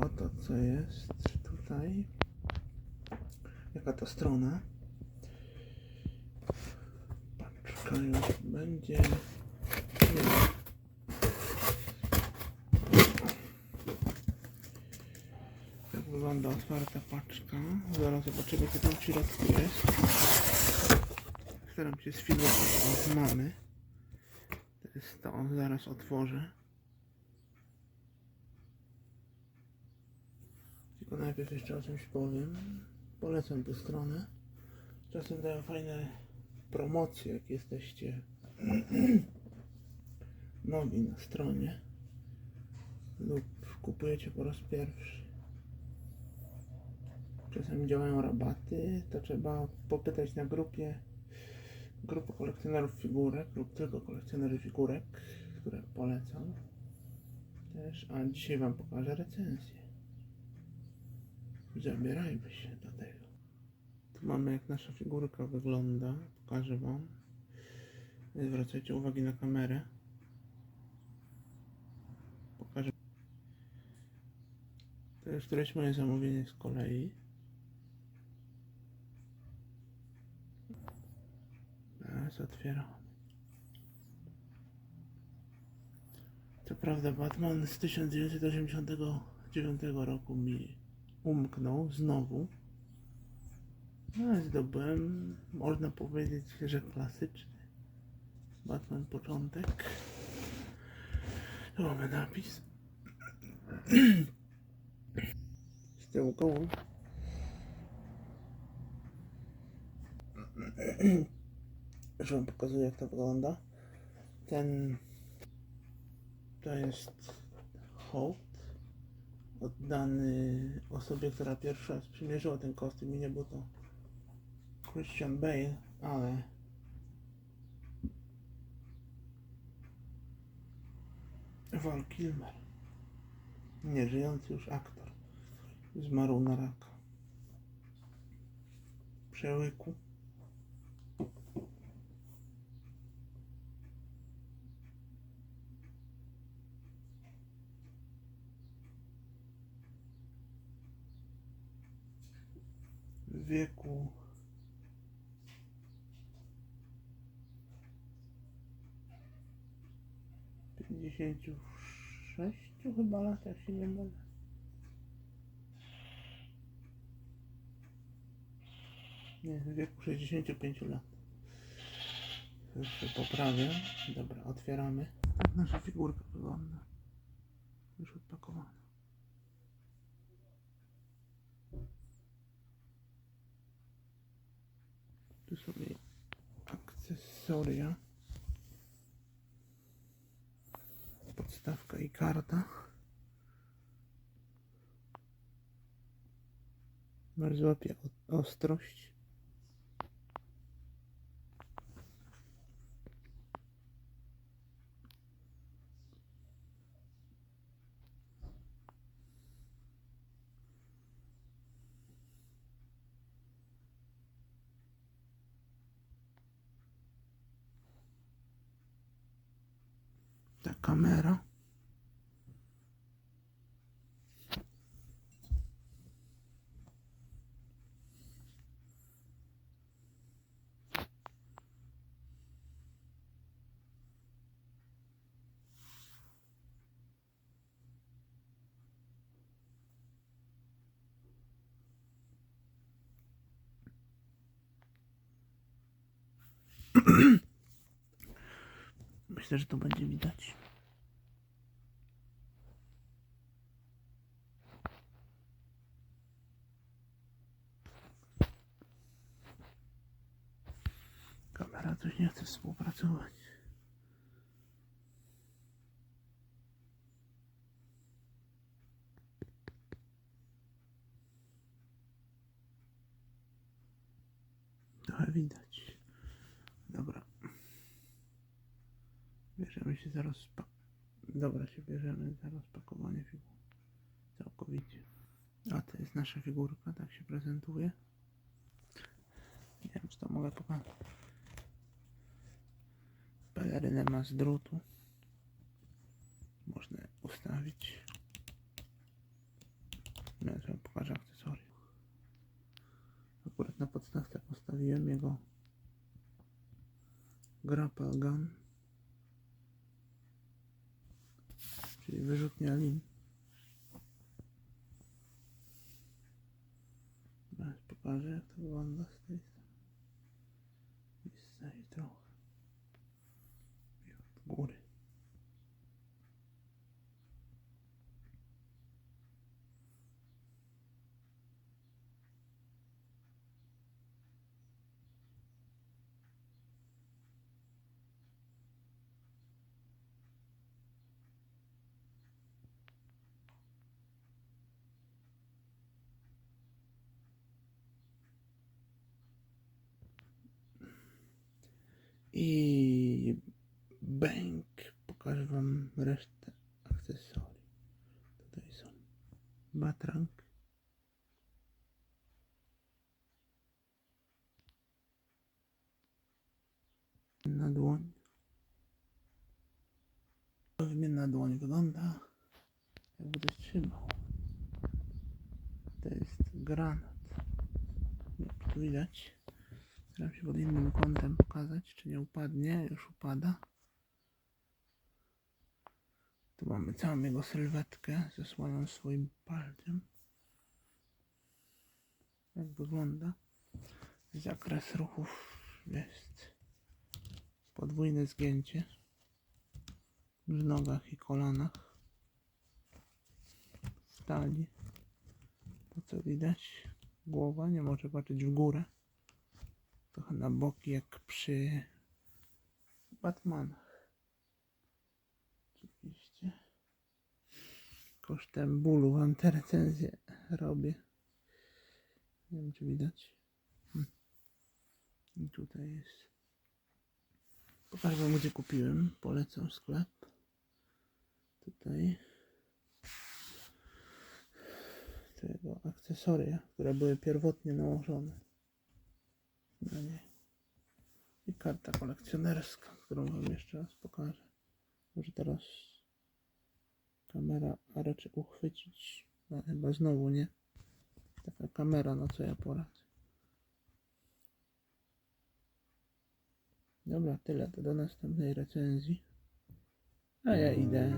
Oto co jest tutaj. Jaka to strona. Paczka już będzie. Tak wygląda otwarta paczka. Zaraz zobaczymy co tam w środku jest. Staram się sfilmować od mamy. To jest to, zaraz otworzę. Najpierw jeszcze o czymś powiem. Polecam tę stronę. Czasem dają fajne promocje, jak jesteście nowi na stronie lub kupujecie po raz pierwszy. Czasami działają rabaty, to trzeba popytać na grupie grupy kolekcjonerów figurek lub tylko kolekcjonerzy figurek, które polecam też, a dzisiaj Wam pokażę recenzję. Zabierajmy się do tego. Tu mamy jak nasza figurka wygląda. Pokażę Wam. Zwracajcie uwagi na kamerę. Pokażę. To jest któreś moje zamówienie z kolei. Teraz otwieram. Co prawda Batman z 1989 roku mi umknął znowu. No, zdobyłem, można powiedzieć, że klasyczny Batman początek. Tu mamy napis. Z tyłu koło. Już wam pokazuję jak to wygląda. Ten to jest hołd oddany osobie, która pierwszy raz przymierzyła ten kostium i nie był to Christian Bale, ale Val Kilmer, nieżyjący już aktor, zmarł na raka. Przełyku. Wieku pięćdziesięciu sześciu chyba lat, jak się nie mylę. Nie, w wieku 65 lat. Jeszcze poprawię. Dobra, otwieramy. Tak nasza figurka wygląda. Już odpakowana. Tu akcesoria. Podstawka i karta. Bardzo łapie ostrość. Kamera. Myślę, że to będzie widać. Coś nie chce współpracować. Trochę widać. Dobra. Bierzemy się za rozpa... Dobra, się bierzemy za rozpakowanie figur. Całkowicie. A to jest nasza figurka, tak się prezentuje. Nie wiem, czy to mogę pokazać. Pelerynę ma z drutu. Można ustawić. pokażę akcesorium. Akurat na podstawce postawiłem jego grapple gun, czyli wyrzutnia lin. Pokażę jak to wygląda z tej strony. I z tej trochę. I od góry. I bęk. Pokażę Wam resztę akcesoriów. Tutaj są batrang. Na dłoń. Wymienna dłoń wygląda jakby ktoś trzymał. To jest granat. Jak tu widać. Staram się pod innym kątem pokazać, czy nie upadnie. Już upada. Tu mamy całą jego sylwetkę zasłaną swoim palcem. Jak wygląda? Zakres ruchów jest podwójne zgięcie w nogach i kolanach stali. To co widać? Głowa nie może patrzeć w górę trochę na boki jak przy Batmanach. Oczywiście. Kosztem bólu wam te recenzje robię. Nie wiem czy widać. Hmm. I tutaj jest. Pokażę wam gdzie kupiłem. Polecam sklep. Tutaj. To jego akcesoria, które były pierwotnie nałożone I karta kolekcjonerska, którą wam jeszcze raz pokażę. Może teraz kamera raczy uchwycić. No, chyba znowu nie. Taka kamera, no co ja poradzę. Dobra, tyle. To do następnej recenzji. A ja idę